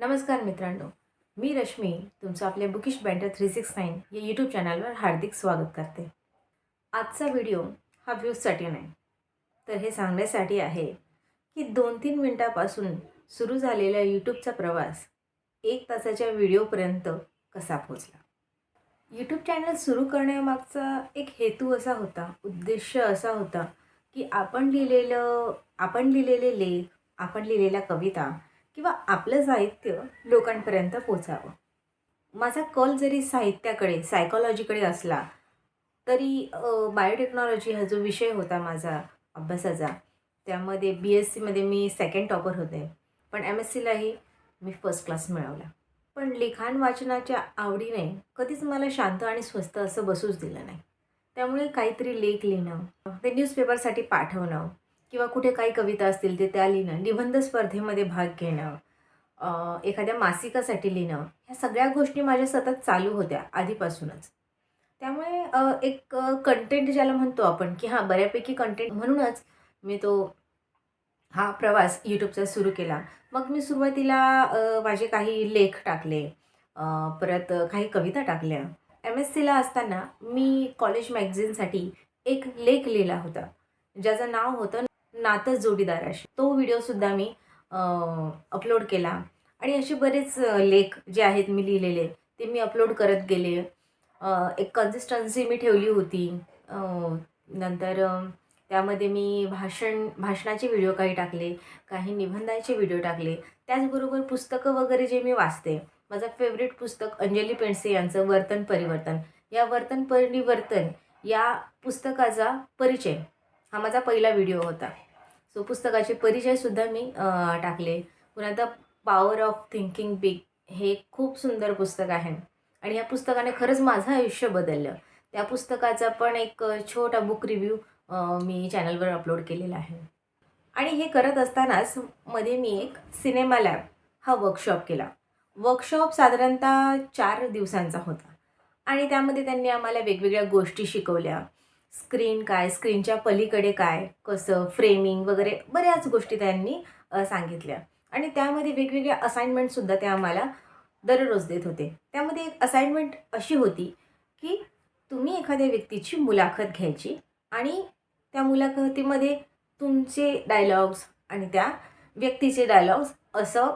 नमस्कार मित्रांनो मी रश्मी तुमचं आपल्या bookish banter three six nine या यूट्यूब चॅनलवर हार्दिक स्वागत करते. आजचा व्हिडिओ हा व्ह्यूजसाठी नाही तर हे सांगण्यासाठी आहे की दोन तीन मिनटापासून सुरू झालेला यूट्यूबचा प्रवास एक तासाच्या व्हिडिओपर्यंत कसा पोचला यूट्यूब चॅनल सुरू करण्यामागचा एक हेतू असा होता उद्देश असा होता की आपण लिहिलेलं आपण लिहिलेले लेख आपण लिहिलेल्या कविता किंवा आपलं साहित्य लोकांपर्यंत पोचावं. माझा कल जरी साहित्याकडे सायकॉलॉजीकडे असला तरी बायोटेक्नॉलॉजी हा जो विषय होता माझा अभ्यासाचा त्यामध्ये बी एस सीमध्ये मी सेकंड टॉपर होते. पण एम एस सीलाही मी फर्स्ट क्लास मिळवला. पण लिखाण वाचनाच्या आवडीने कधीच मला शांत आणि स्वस्त असं बसूच दिलं नाही. त्यामुळे काहीतरी लेख लिहिणं ते न्यूजपेपरसाठी पाठवणं किंवा कुठे काही कविता असतील ते त्या लिहिणं निबंध स्पर्धेमध्ये भाग घेणं एखाद्या मासिकासाठी लिहिणं ह्या सगळ्या गोष्टी माझ्या सतत चालू होत्या आधीपासूनच. त्यामुळे एक कंटेंट ज्याला म्हणतो आपण की हां बऱ्यापैकी कंटेंट म्हणूनच मी तो हा प्रवास यूट्यूबचा सुरू केला. मग मी सुरुवातीला माझे काही लेख टाकले परत काही कविता टाकल्या. एम एस सीला असताना मी कॉलेज मॅगझिनसाठी एक लेख लिहिला होता ज्याचं नाव होतं नातं जोडीदाराशी तो व्हिडिओसुद्धा मी अपलोड केला. आणि असे बरेच लेख जे आहेत मी लिहिलेले ते मी अपलोड करत गेले. एक कन्सिस्टन्सी मी ठेवली होती. नंतर त्यामध्ये मी भाषण भाषणाचे व्हिडिओ काही टाकले काही निबंधाचे व्हिडिओ टाकले. त्याचबरोबर पुस्तकं वगैरे जे मी वाचते माझं फेवरेट पुस्तक अंजली पेंडसे यांचं वर्तन परिवर्तन. या वर्तन परिवर्तन या पुस्तकाचा परिचय. हा माझा पहिला व्हिडिओ होता. सो पुस्तकाचे परिचयसुद्धा मी टाकले. पुन्हा the power of thinking big हे खूप सुंदर पुस्तक आहे. आणि या पुस्तकाने खरंच माझं आयुष्य बदललं. त्या पुस्तकाचा पण एक छोटा बुक रिव्ह्यू मी चॅनलवर अपलोड केलेला आहे. आणि हे करत असतानाच मध्ये मी एक सिनेमा लॅब हा वर्कशॉप केला. वर्कशॉप साधारणतः चार दिवसांचा होता. आणि त्यामध्ये त्यांनी आम्हाला वेगवेगळ्या गोष्टी शिकवल्या. स्क्रीन काय स्क्रीनच्या पलीकडे काय कसं फ्रेमिंग वगैरे बऱ्याच गोष्टी त्यांनी सांगितल्या. आणि त्यामध्ये वेगवेगळ्या असाइनमेंटसुद्धा ते आम्हाला दररोज देत होते. त्यामध्ये एक असाइनमेंट अशी होती की तुम्ही एखाद्या व्यक्तीची मुलाखत घ्यायची आणि त्या मुलाखतीमध्ये तुमचे डायलॉग्स आणि त्या व्यक्तीचे डायलॉग्स असं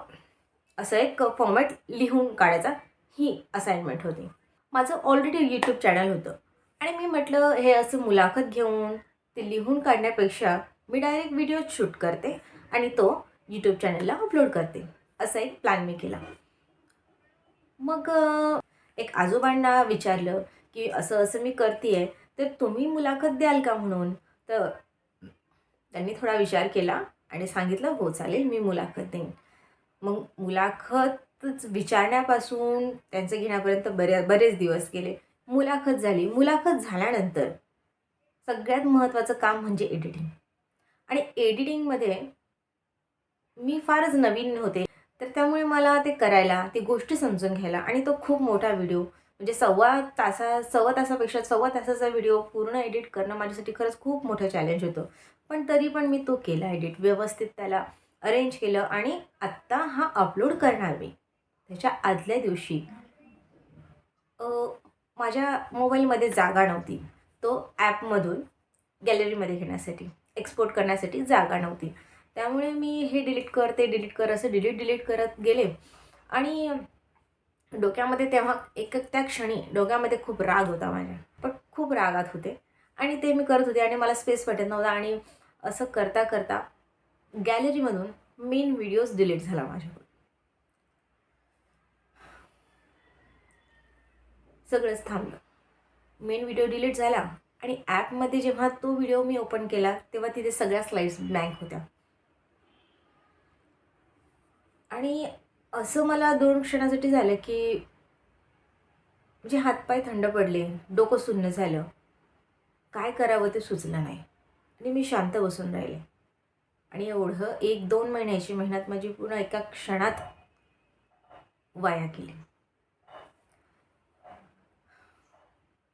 असं एक फॉर्मॅट लिहून काढायचा ही असाइनमेंट होती. माझं ऑलरेडी यूट्यूब चॅनल होतं. आणि मी म्हटलं हे असं मुलाखत घेऊन ते लिहून काढण्यापेक्षा मी डायरेक्ट व्हिडिओ शूट करते आणि तो यूट्यूब चॅनलला अपलोड करते. असा एक प्लॅन मी केला. मग एक आजोबांना विचारलं की असं असं मी करते आहे तर तुम्ही मुलाखत द्याल का म्हणून? तर त्यांनी थोडा विचार केला आणि सांगितलं हो चालेल मी मुलाखत देईन. मग मुलाखतच विचारण्यापासून त्यांचं घेण्यापर्यंत बऱ्या बरेच दिवस गेले. मुलाखत झाली. मुलाखत झाल्यानंतर सगळ्यात महत्त्वाचं काम म्हणजे एडिटिंग आणि एडिटिंगमध्ये मी फारच नवीन होते. तर त्यामुळे मला ते करायला ती गोष्टी समजून घ्यायला आणि तो खूप मोठा व्हिडिओ म्हणजे सव्वा तासा सव्वा तासापेक्षा सव्वा तासाचा व्हिडिओ पूर्ण एडिट करणं माझ्यासाठी खरंच खूप मोठं चॅलेंज होतं. पण तरी पण मी तो केला एडिट व्यवस्थित त्याला अरेंज केलं आणि आत्ता हा अपलोड करणार मी. त्याच्या आदल्या दिवशी माझ्या मोबाईलमध्ये जागा नव्हती. तो ॲपमधून गॅलरीमध्ये घेण्यासाठी एक्सपोर्ट करण्यासाठी जागा नव्हती. त्यामुळे मी हे डिलीट कर ते डिलीट कर असं डिलीट डिलीट करत गेले. आणि डोक्यामध्ये तेव्हा एक त्या क्षणी डोक्यामध्ये खूप राग होता माझ्या. पण खूप रागात होते. आणि ते मी करत होते आणि मला स्पेस वाटत नव्हता. आणि असं करता करता गॅलरीमधून मेन व्हिडिओज डिलीट झाला माझ्याकडून सगळंच थांबलं. मेन व्हिडिओ डिलीट झाला आणि ॲपमध्ये जेव्हा तो व्हिडिओ मी ओपन केला तेव्हा तिथे सगळ्या स्लाईड्स ब्लँक होत्या. आणि असं मला दोन क्षणासाठी झालं की म्हणजे हातपाय थंड पडले डोकं सुन्न झालं. काय करावं ते सुचलं नाही. आणि मी शांत बसून राहिले. आणि एवढं एक दोन महिन्याची मेहनत माझी पूर्ण एका क्षणात वाया केली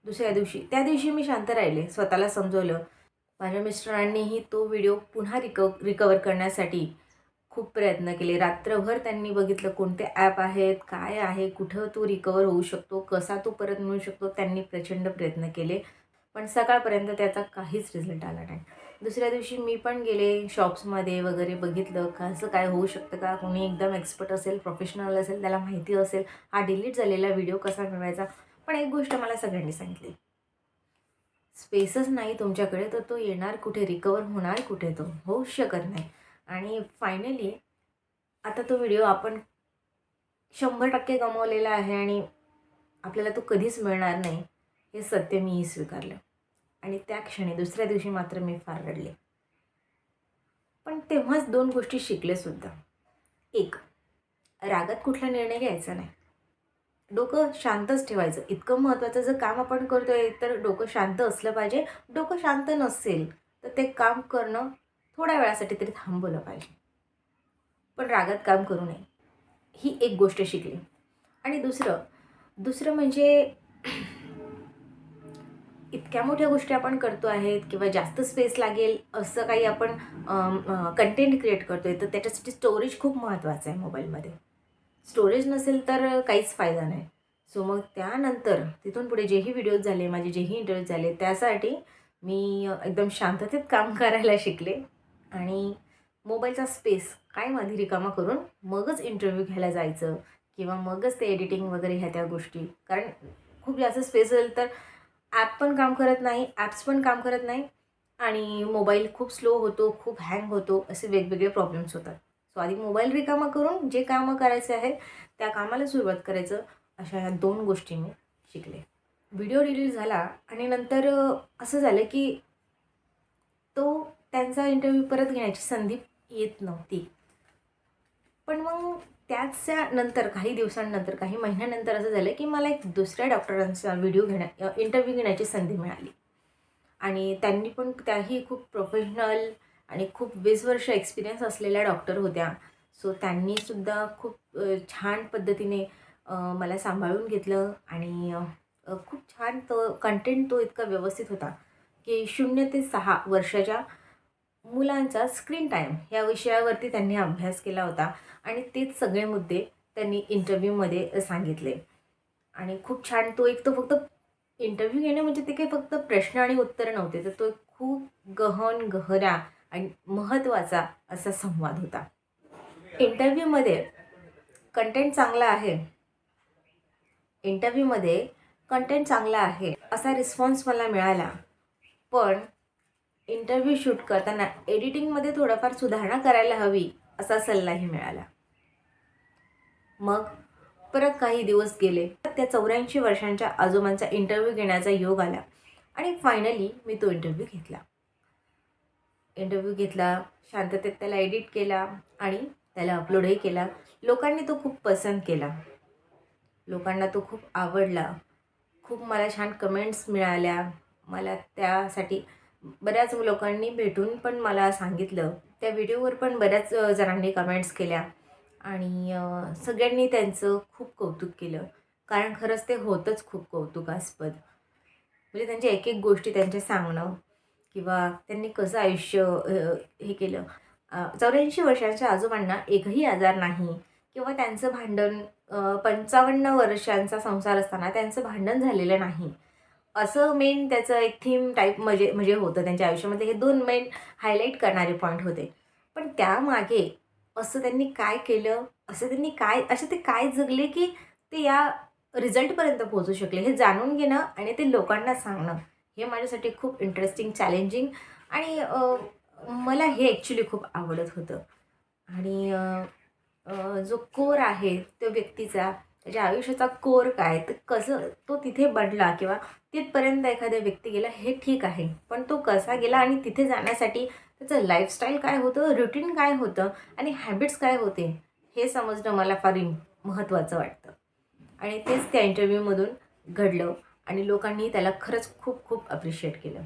दुसऱ्या दिवशी. त्या दिवशी मी शांत राहिले स्वतःला समजवलं. माझ्या मिस्टरांनीही तो व्हिडिओ पुन्हा रिकव रिकवर करण्यासाठी खूप प्रयत्न केले. रात्रभर त्यांनी बघितलं कोणते ॲप आहेत काय आहे कुठं तो रिकवर होऊ शकतो कसा तो परत मिळू शकतो त्यांनी प्रचंड प्रयत्न केले. पण सकाळपर्यंत त्याचा काहीच रिझल्ट आला नाही. दुसऱ्या दिवशी मी पण गेले शॉप्समध्ये वगैरे बघितलं कसं काय होऊ शकतं का? कोणी एकदम एक्सपर्ट असेल प्रोफेशनल असेल त्याला माहिती असेल. हा डिलीट झालेला व्हिडिओ कसा मिळवायचा? पण एक गोष्ट मला सगळ्यांनी सांगितली. स्पेसच नाही तुमच्याकडे तर तो येणार कुठे? रिकवर होणार कुठे तो? होऊ शकत नाही. आणि फायनली आता तो व्हिडिओ आपण शंभर टक्के गमावलेला आहे आणि आपल्याला तो कधीच मिळणार नाही हे सत्य मीही स्वीकारलं. आणि त्या क्षणी दुसऱ्या दिवशी मात्र मी फार रडले. पण तेव्हाच दोन गोष्टी शिकले सुद्धा. एक रागात कुठला निर्णय घ्यायचा नाही. डोकं शांतच ठेवायचं. इतकं महत्त्वाचं जर काम आपण करतोय तर डोकं शांत असलं पाहिजे. डोकं शांत नसेल तर ते काम करणं थोड्या वेळासाठी तरी थांबवलं पाहिजे. पण रागात काम करू नये. ही एक गोष्ट शिकली. आणि दुसरं दुसरं म्हणजे इतक्या मोठ्या गोष्टी आपण करतो आहेत किंवा जास्त स्पेस लागेल असं काही आपण कंटेंट क्रिएट करतोय तर त्याच्यासाठी स्टोरेज खूप महत्त्वाचं आहे मोबाईलमध्ये स्टोरेज नसेल तर काहीच फायदा नाही. सो मग त्यानंतर तिथून पुढे जेही व्हिडिओज झाले माझे जेही इंटरव्ह्यू झाले त्यासाठी मी एकदम शांततेत काम करायला शिकले. आणि मोबाईलचा स्पेस काय मध्ये रिकामा करून मगच इंटरव्ह्यू घ्यायला जायचं किंवा मगच ते एडिटिंग वगैरे ह्या त्या गोष्टी. कारण खूप जास्त स्पेस असेल तर ॲप पण काम करत नाही ॲप्स पण काम करत नाही. आणि मोबाईल खूप स्लो होतो खूप हँग होतो असे वेगवेगळे प्रॉब्लेम्स होतात. सो आधी मोबाईल रिकामा करून जे कामं करायचे आहे त्या कामाला सुरुवात करायचं. अशा ह्या दोन गोष्टी मी शिकले. व्हिडिओ रिलीज झाला आणि नंतर असं झालं की तो त्यांचा इंटरव्ह्यू परत घेण्याची संधी येत नव्हती. पण मग त्याच्या नंतर काही दिवसांनंतर काही महिन्यानंतर असं झालं की मला एक दुसऱ्या डॉक्टरांचा व्हिडिओ घेण्या इंटरव्ह्यू घेण्याची संधी मिळाली. आणि त्यांनी पण त्याही खूप प्रोफेशनल आणि खूप वीस वर्ष एक्सपिरियन्स असलेल्या डॉक्टर होत्या. सो त्यांनीसुद्धा खूप छान पद्धतीने मला सांभाळून घेतलं आणि खूप छान तो कंटेंट तो इतका व्यवस्थित होता की शून्य ते सहा वर्षाच्या मुलांचा स्क्रीन टाईम या विषयावरती त्यांनी अभ्यास केला होता आणि तेच सगळे मुद्दे त्यांनी इंटरव्ह्यूमध्ये सांगितले. आणि खूप छान तो एक तो फक्त इंटरव्ह्यू घेणे म्हणजे ते काही फक्त प्रश्न आणि उत्तरं नव्हते तर तो एक खूप गहन गहरा आणि महत्त्वाचा असा संवाद होता. इंटरव्ह्यूमध्ये कंटेंट चांगला आहे. इंटरव्ह्यूमध्ये कंटेंट चांगला आहे असा रिस्पॉन्स मला मिळाला. पण इंटरव्ह्यू शूट करताना एडिटिंगमध्ये थोडंफार सुधारणा करायला हवी असा सल्लाही मिळाला. मग परत काही दिवस गेले त्या चौऱ्याऐंशी वर्षांच्या आजोबांचा इंटरव्ह्यू घेण्याचा योग आला आणि फायनली मी तो इंटरव्ह्यू घेतला. इंटरव्ह्यू घेतला शांततेत त्याला एडिट केला आणि त्याला अपलोडही केला. लोकांनी तो खूप पसंत केला. लोकांना तो खूप आवडला. खूप मला छान कमेंट्स मिळाल्या. मला त्यासाठी बऱ्याच लोकांनी भेटून पण मला सांगितलं. त्या व्हिडिओवर पण बऱ्याच जणांनी कमेंट्स केल्या. आणि सगळ्यांनी त्यांचं खूप कौतुक केलं. कारण खरंच ते होतंच खूप कौतुकास्पद. म्हणजे त्यांच्या एक एक गोष्टी त्यांच्या सांगणं किंवा त्यांनी कसं आयुष्य हे केलं? चौऱ्याऐंशी वर्षांच्या आजोबांना एकही आजार नाही किंवा त्यांचं भांडण पंचावन्न वर्षांचा संसार असताना त्यांचं भांडण झालेलं नाही. असं मेन त्याचं एक थीम टाईप म्हणजे म्हणजे होतं त्यांच्या आयुष्यामध्ये. हे दोन मेन हायलाईट करणारे पॉईंट होते. पण त्यामागे असं त्यांनी काय केलं? असं त्यांनी काय असे ते काय जगले की ते या रिझल्टपर्यंत पोहोचू शकले? हे जाणून घेणं आणि ते लोकांना सांगणं. हे माझ्यासाठी खूप इंटरेस्टिंग चॅलेंजिंग आणि मला हे ॲक्च्युली खूप आवडत होतं. आणि जो कोर आहे तो व्यक्तीचा त्याच्या आयुष्याचा कोर काय तर कसं तो तिथे बनला किंवा तिथपर्यंत एखाद्या व्यक्ती गेला हे ठीक आहे. पण तो कसा गेला आणि तिथे जाण्यासाठी त्याचं लाईफस्टाईल काय होतं रुटीन काय होतं आणि हॅबिट्स काय होते हे समजणं मला फार महत्त्वाचं वाटतं. आणि तेच त्या इंटरव्ह्यूमधून घडलं. आणि लोकांनी त्याला खरंच खूप खूप अप्रिशिएट केलं.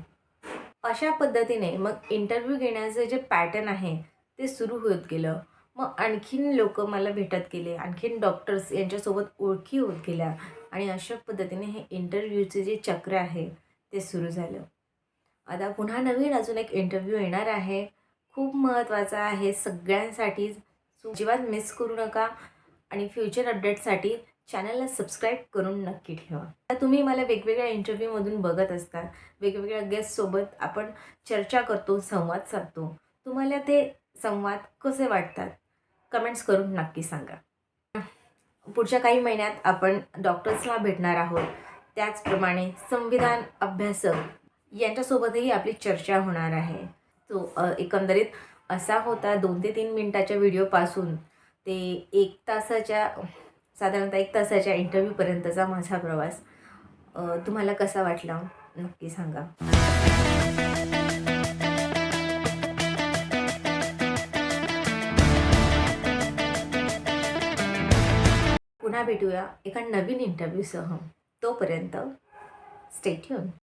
अशा पद्धतीने मग इंटरव्ह्यू घेण्याचं जे पॅटर्न आहे ते सुरू होत गेलं. मग आणखीन लोक मला भेटत गेले आणखीन डॉक्टर्स यांच्यासोबत ओळखी होत गेल्या आणि अशा पद्धतीने हे इंटरव्ह्यूचे जे चक्र आहे ते सुरू झालं. आता पुन्हा नवीन अजून एक इंटरव्ह्यू येणार आहे. खूप महत्त्वाचा आहे सगळ्यांसाठीच. सो अजिबात मिस करू नका. आणि फ्युचर अपडेटसाठी चॅनलला सबस्क्राईब करून नक्की ठेवा. आता तुम्ही मला वेगवेगळ्या इंटरव्ह्यूमधून बघत असता वेगवेगळ्या गेस्टसोबत आपण चर्चा करतो संवाद साधतो. तुम्हाला ते संवाद कसे वाटतात? कमेंट्स करून नक्की सांगा. पुढच्या काही महिन्यात आपण डॉक्टर्सला भेटणार आहोत. त्याचप्रमाणे संविधान अभ्यासक यांच्यासोबतही आपली चर्चा होणार आहे. तो एकंदरीत असा होता दोन ते तीन मिनटाच्या व्हिडिओपासून ते एक तासाच्या साधारणतः एक तासाच्या इंटरव्ह्यूपर्यंतचा माझा प्रवास. तुम्हाला कसा वाटला? नक्की सांगा. पुन्हा भेटूया एका नवीन इंटरव्ह्यूसह तोपर्यंत स्टेट्यून